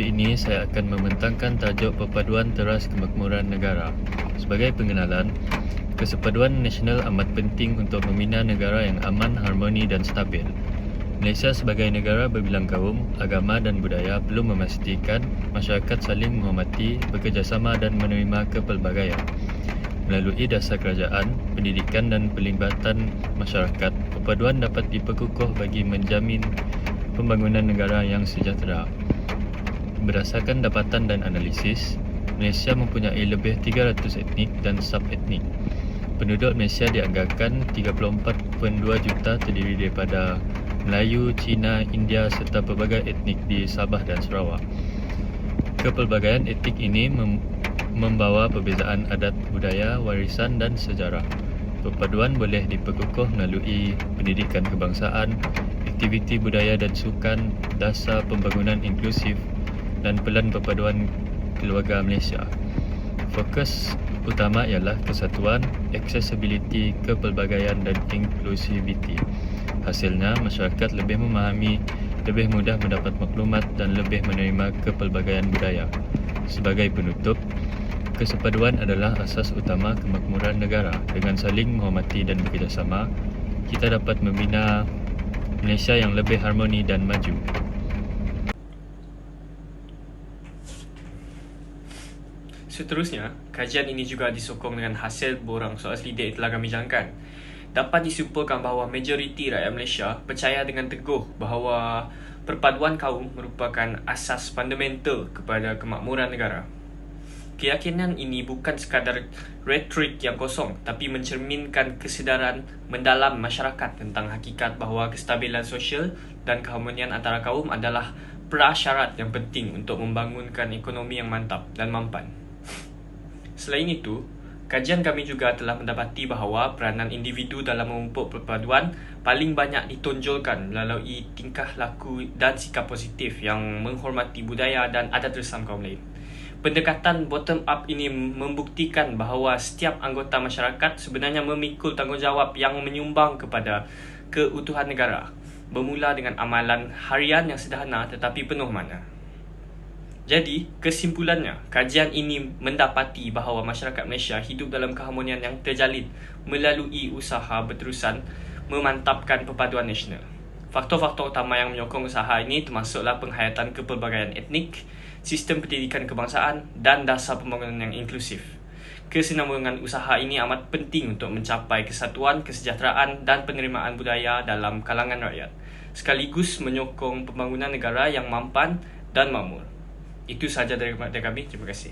Kali ini saya akan membentangkan tajuk perpaduan teras kemakmuran negara. Sebagai pengenalan, kesepaduan nasional amat penting untuk membina negara yang aman, harmoni dan stabil. Malaysia sebagai negara berbilang kaum, agama dan budaya perlu memastikan masyarakat saling menghormati, bekerjasama dan menerima kepelbagaian. Melalui dasar kerajaan, pendidikan dan pelibatan masyarakat, perpaduan dapat diperkukuh bagi menjamin pembangunan negara yang sejahtera. Berdasarkan dapatan dan analisis, Malaysia mempunyai lebih 300 etnik dan sub-etnik. Penduduk Malaysia dianggarkan 34.2 juta terdiri daripada Melayu, Cina, India serta pelbagai etnik di Sabah dan Sarawak. Kepelbagaian etnik ini mem- membawa perbezaan adat budaya, warisan dan sejarah. Perpaduan boleh diperkukuh melalui pendidikan kebangsaan, aktiviti budaya dan sukan, dasar pembangunan inklusif dan pelan perpaduan keluarga Malaysia. Fokus utama ialah kesatuan, accessibility, kepelbagaian dan inklusiviti. Hasilnya, masyarakat lebih memahami, lebih mudah mendapat maklumat dan lebih menerima kepelbagaian budaya. Sebagai penutup, kesepaduan adalah asas utama kemakmuran negara. Dengan saling menghormati dan bekerjasama, kita dapat membina Malaysia yang lebih harmoni dan maju. Seterusnya, kajian ini juga disokong dengan hasil borang soal selidik yang telah kami jangkan. Dapat disimpulkan bahawa majoriti rakyat Malaysia percaya dengan teguh bahawa perpaduan kaum merupakan asas fundamental kepada kemakmuran negara. Keyakinan ini bukan sekadar retorik yang kosong tapi mencerminkan kesedaran mendalam masyarakat tentang hakikat bahawa kestabilan sosial dan keharmonian antara kaum adalah prasyarat yang penting untuk membangunkan ekonomi yang mantap dan mampan. Selain itu, kajian kami juga telah mendapati bahawa peranan individu dalam memupuk perpaduan paling banyak ditonjolkan melalui tingkah laku dan sikap positif yang menghormati budaya dan adat resam kaum lain. Pendekatan bottom up ini membuktikan bahawa setiap anggota masyarakat sebenarnya memikul tanggungjawab yang menyumbang kepada keutuhan negara bermula dengan amalan harian yang sederhana tetapi penuh makna. Jadi, kesimpulannya, kajian ini mendapati bahawa masyarakat Malaysia hidup dalam keharmonian yang terjalin melalui usaha berterusan memantapkan perpaduan nasional. Faktor-faktor utama yang menyokong usaha ini termasuklah penghayatan kepelbagaian etnik, sistem pendidikan kebangsaan dan dasar pembangunan yang inklusif. Kesinambungan usaha ini amat penting untuk mencapai kesatuan, kesejahteraan dan penerimaan budaya dalam kalangan rakyat sekaligus menyokong pembangunan negara yang mampan dan makmur. Itu sahaja dari kami. Terima kasih.